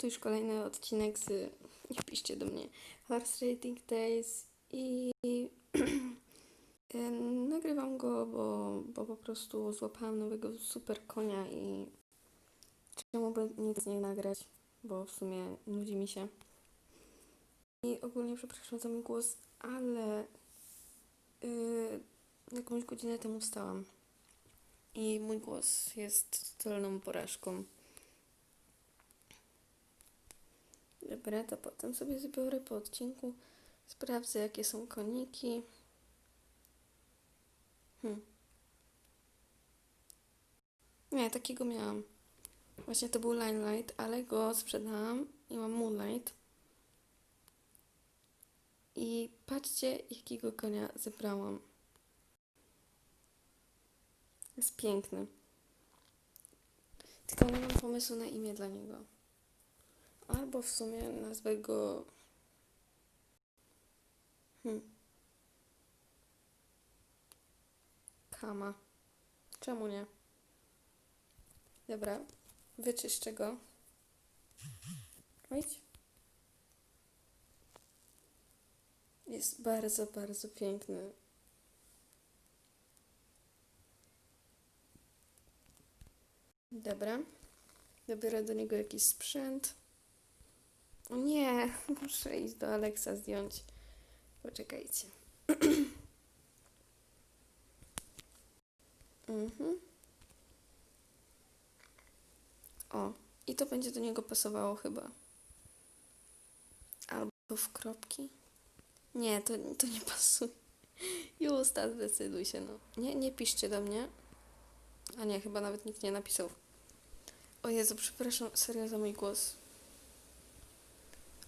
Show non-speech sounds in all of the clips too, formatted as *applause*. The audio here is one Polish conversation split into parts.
to już kolejny odcinek z Nie piszcie do mnie Horse Rating Days i *clears throat* nagrywam go, bo, bo po prostu złapałam nowego super konia i czemu by nic nie nagrać, bo w sumie nudzi mi się. I ogólnie przepraszam za mój głos, ale yy, jakąś godzinę temu wstałam i mój głos jest totalną porażką. Dobra, to potem sobie zbiorę po odcinku. Sprawdzę, jakie są koniki. Hmm. Nie, takiego miałam. Właśnie to był Limelight, ale go sprzedałam i mam Moonlight. I patrzcie, jakiego konia zebrałam. Jest piękny. Tylko nie mam pomysłu na imię dla niego. Albo w sumie nazwę go. Hmm. Kama. Czemu nie? Dobra, wyczyszczę go. Wejdź. Jest bardzo, bardzo piękny. Dobra. Dobiorę do niego jakiś sprzęt. Nie, *laughs* muszę iść do Alexa zdjąć. Poczekajcie. *clears throat* mhm. O, i to będzie do niego pasowało chyba. Albo w kropki. Nie, to, to nie pasuje. *laughs* Justa, zdecyduj się, no. Nie, nie piszcie do mnie. A nie, chyba nawet nikt nie napisał. O Jezu, przepraszam serio za mój głos.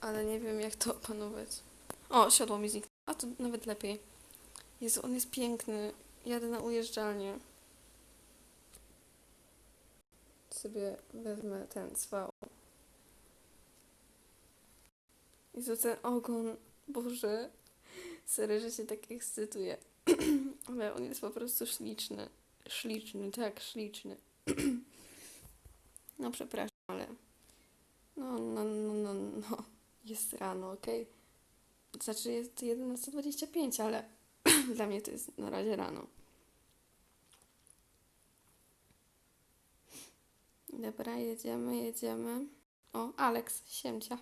Ale nie wiem, jak to opanować. O, siodło mi zniknęło. A to nawet lepiej. Jezu, on jest piękny. Jadę na ujeżdżalnię. Sobie wezmę ten cwał. Jezu, ten ogon. Boże. Serio, że się tak ekscytuję. *clears throat* Ale on jest po prostu śliczny. Śliczny, tak, śliczny. *clears throat* No przepraszam, ale no, no, no, no, no. Jest rano, okej? Znaczy jest 11.25, ale *clears throat* dla mnie to jest na razie rano. Dobra, jedziemy, jedziemy. O, Alex, siemcia.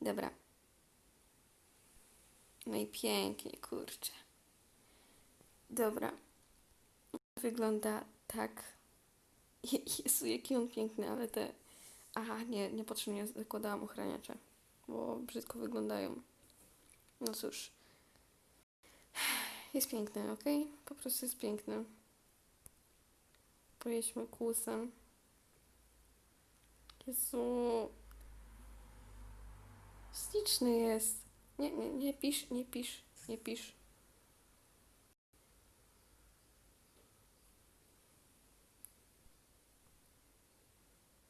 Dobra. No i pięknie, kurczę. Dobra. Wygląda tak. Je- Jezu, jaki on piękny, ale te... Aha, nie, niepotrzebnie zakładałam ochraniacze, bo brzydko wyglądają. No cóż. Jest piękny, ok? Po prostu jest piękny. Pojedźmy kłusem. Jezu. Śliczny jest. Nie, nie, nie pisz, nie pisz, nie pisz.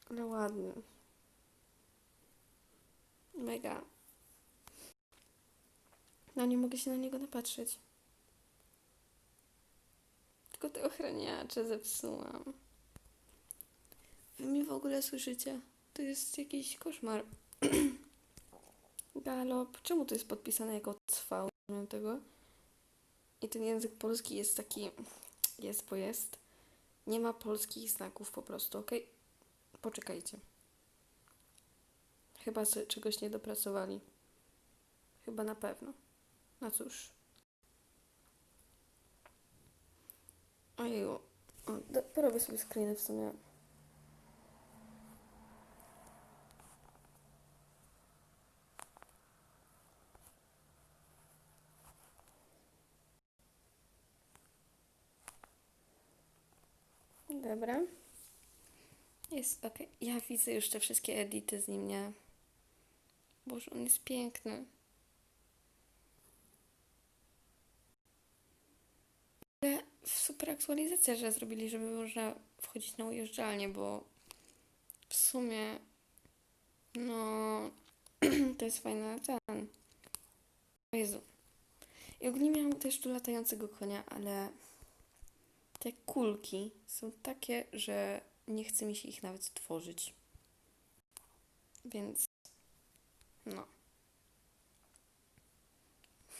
Ale ładny. Mega. No nie mogę się na niego napatrzeć. Tylko te ochraniacze zepsułam. Wy mnie w ogóle słyszycie? To jest jakiś koszmar. *clears throat* Galop. Czemu to jest podpisane jako cwał? Nie wiem tego. I ten język polski jest taki... Jest, bo jest. Nie ma polskich znaków po prostu, ok? Poczekajcie. Chyba czegoś nie dopracowali. Chyba na pewno. No cóż. Ojeju. Do, porobię sobie screeny w sumie. Dobra. Jest ok. Ja widzę już te wszystkie edity z nim, nie? Boże, on jest piękny. Super aktualizacja, że zrobili, żeby można wchodzić na ujeżdżalnię, bo w sumie no *clears throat* to jest fajny ten. O Jezu. I ogólnie miałam też tu latającego konia, ale te kulki są takie, że nie chce mi się ich nawet tworzyć. Więc no.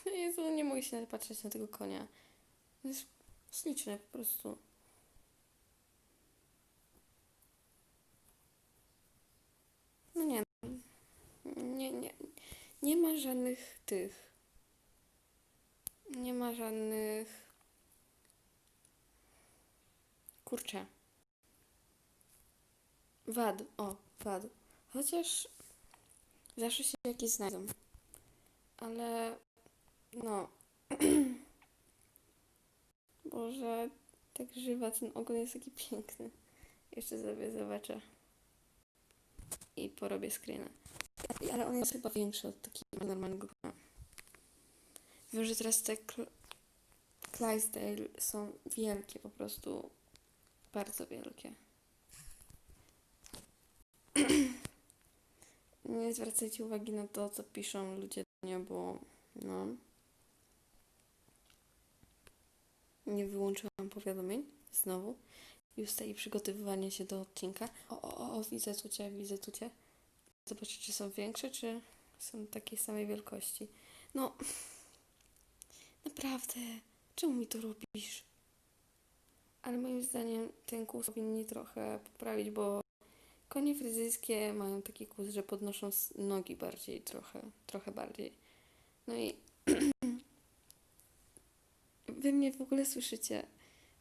Jezu, nie mogę się patrzeć na tego konia. Jest śliczny po prostu. No nie, nie, nie, nie ma żadnych tych. Nie ma żadnych. Kurczę. Wad, o, wad. Chociaż zawsze się jakieś znajdą. Ale no. *clears throat* Boże, tak żywa ten ogon jest taki piękny. Jeszcze sobie zobaczę. I porobię screena. Ale on jest chyba większy od takiego normalnego. Wiem, że teraz te Cl- Clydesdale są wielkie, po prostu bardzo wielkie. Nie zwracajcie uwagi na to, co piszą ludzie do mnie, bo no. Nie wyłączyłam powiadomień znowu. Już stoi przygotowywanie się do odcinka. O, o, o, widzę tu cię, widzę tu cię. Zobaczcie, czy są większe, czy są takiej samej wielkości. No, naprawdę, czemu mi to robisz? Ale moim zdaniem ten kłus powinni trochę poprawić, bo konie fryzyjskie mają taki kłus, że podnoszą nogi bardziej, trochę, trochę bardziej. No i *clears throat* wy mnie w ogóle słyszycie.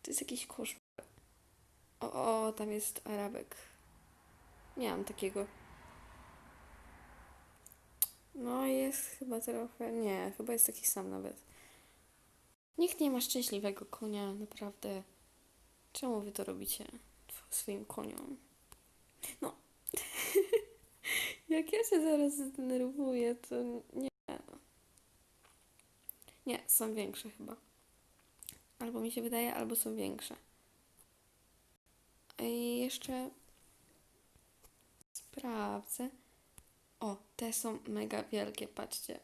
To jest jakiś koszmar. O, o, tam jest Arabek. Nie mam takiego. No, jest chyba trochę. Nie, chyba jest taki sam nawet. Nikt nie ma szczęśliwego konia, naprawdę. Czemu wy to robicie swoim koniom? No. *laughs* Jak ja się zaraz zdenerwuję, to nie. Nie, są większe chyba. Albo mi się wydaje, albo są większe. I jeszcze sprawdzę. O, te są mega wielkie, patrzcie.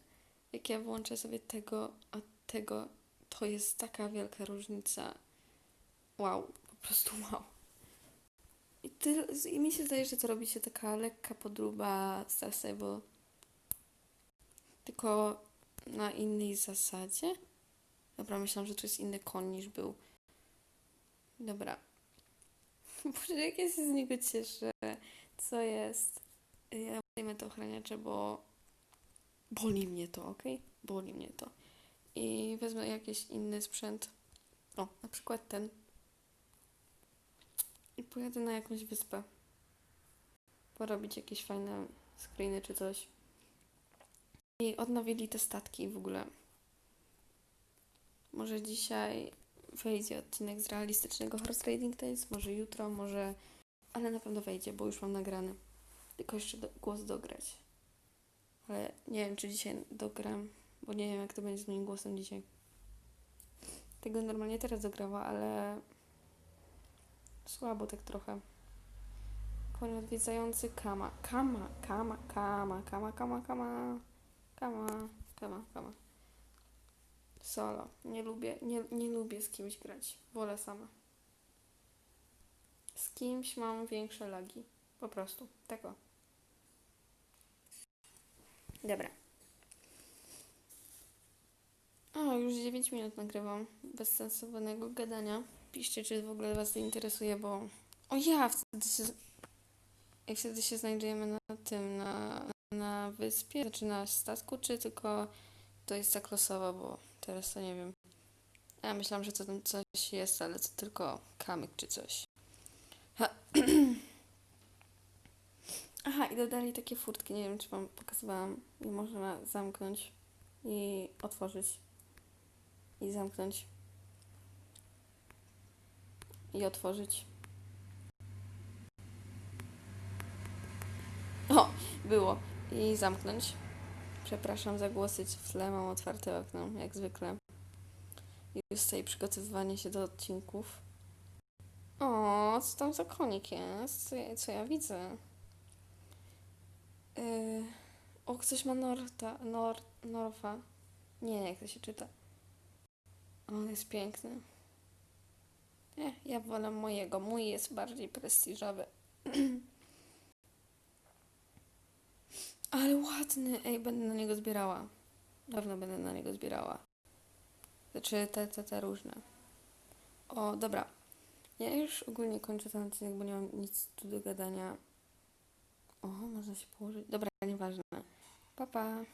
Jak ja włączę sobie tego, a tego, to jest taka wielka różnica. Wow, po prostu *laughs* wow. I, ty, I mi się zdaje, że to robi się taka lekka podróba Star Stable. Tylko na innej zasadzie. Dobra, myślałam, że to jest inny koń niż był. Dobra. *laughs* Boże, jak ja się z niego cieszę. Co jest? Ja zdejmę te ochraniacze, bo boli mnie to, ok? Boli mnie to. I wezmę jakiś inny sprzęt. O, na przykład ten. I pojadę na jakąś wyspę. Porobić jakieś fajne screeny czy coś. I odnowili te statki w ogóle. Może dzisiaj wejdzie odcinek z realistycznego Horse Trading Tales, może jutro, może... Ale na pewno wejdzie, bo już mam nagrany. Tylko jeszcze do, głos dograć. Ale nie wiem, czy dzisiaj dogram, bo nie wiem, jak to będzie z moim głosem dzisiaj. Tego normalnie teraz dograła, ale słabo tak trochę. Koń odwiedzający Kama. Kama, Kama, Kama, Kama, Kama, Kama. Kama, Kama, Kama. Solo. Nie lubię, nie, nie lubię z kimś grać. Wolę sama. Z kimś mam większe lagi. Po prostu. Tak o. Dobra. O, już 9 minut nagrywam bezsensownego gadania. Piszcie, czy w ogóle Was to interesuje, bo... O ja! Wtedy się... I wtedy się znajdujemy na tym, na, na wyspie, znaczy na statku, czy tylko to jest tak losowo, bo teraz to nie wiem. Ja myślałam, że to tam coś jest, ale to tylko kamyk czy coś. Ha. *clears throat* Aha, i dodali takie furtki, nie wiem, czy Wam pokazywałam. I można zamknąć i otworzyć. I zamknąć. I otworzyć. O, było. I zamknąć. Przepraszam za głosy w tle, mam otwarte okno, jak zwykle. Już stoi przygotowywanie się do odcinków. O, co tam za konik jest? Co ja, co ja widzę? Yy, o, ktoś ma Norta, Nor, Norfa. Nie, jak to się czyta. On jest piękny. Nie, ja wolę mojego. Mój jest bardziej prestiżowy. *clears throat* Asny, ej, będę na niego zbierała. Dawno będę na niego zbierała. Znaczy te, te, te różne. O, dobra. Ja już ogólnie kończę ten odcinek, bo nie mam nic tu do gadania. O, można się położyć. Dobra, nieważne. Pa, pa.